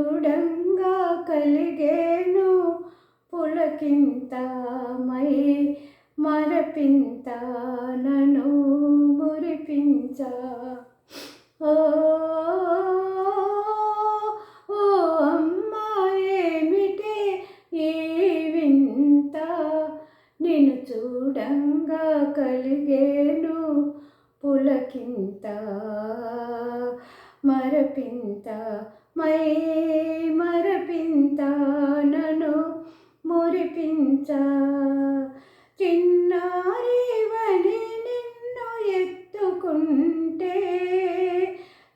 చూడంగా కలిగేను. పులకింత పులకింతమై మరపింత నను మురిపించ ఓ అమ్మా ఏమిటి ఈ వింత? నిన్ను చూడంగా కలిగేను. పులకింత మరపింత మయే మరపింత నను మురిపించ. చిన్నారివని నిన్ను ఎత్తుకుంటే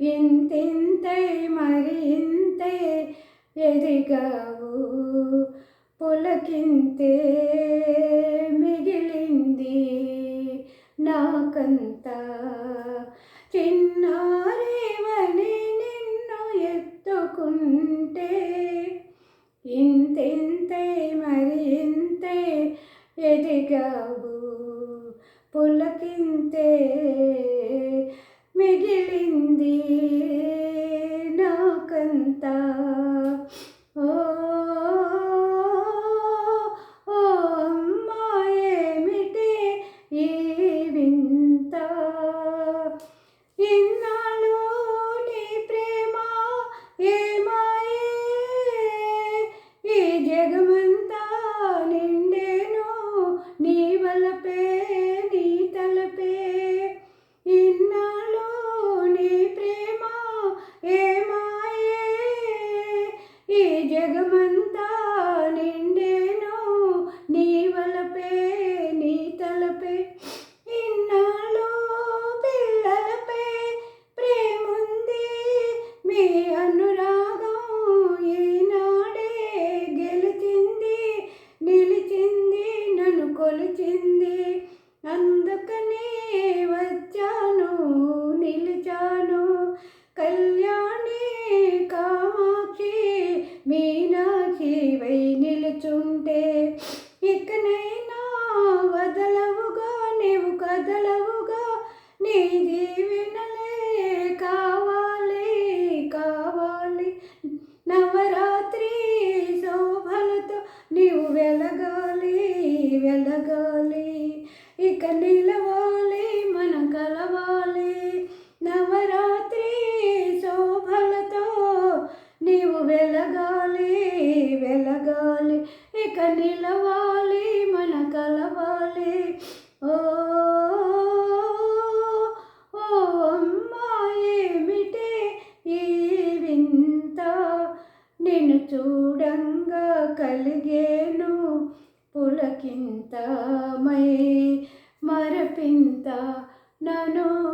ఇంతింతై మరి ఇంతే ఎదిగావు. పులకింతే మిగిలింది నాకంతా. చిన్నారివని నిన్ను ఎత్తుకుంటే ఇంతెంతే మరి ఇంతే ఎదిగావు. పులకింతే మిగిలింది ఇన్నాళ్ళు నీ ప్రేమ ఏమాయే? ఈ జగమంతా నిండేను నీ వలపే నీ తలపే. ఇన్నాళ్ళు నీ ప్రేమ ఏమాయే? ఈ జగమంతా నిండేను నీ వలపే నీ తలపే ఇన్నాళ్ళు పిల్లలపై ప్రేముంది మీ అనురాగం ఈనాడే గెలిచింది నిలిచింది నన్ను కొలిచింది. అందుకనే వచ్చాను నిలిచాను. కళ్యాణి కామాక్షి మీనాక్షి వై నిలుచుంటే ఇకనైనా వదలవుగా నీవు కదలవుగా నీ ఇక నిలవాలి మన కలవాలి. నవరాత్రి శోభలతో నీవు వెలగాలి వెలగాలి. ఇక నిలవాలి మన కలవాలి. ఓ ఓ అమ్మా ఏమిటే ఈ వింత? నిన్ను చూడంగా కలిగేను పులకింతమై. మరపింత నన్ను మురిపించ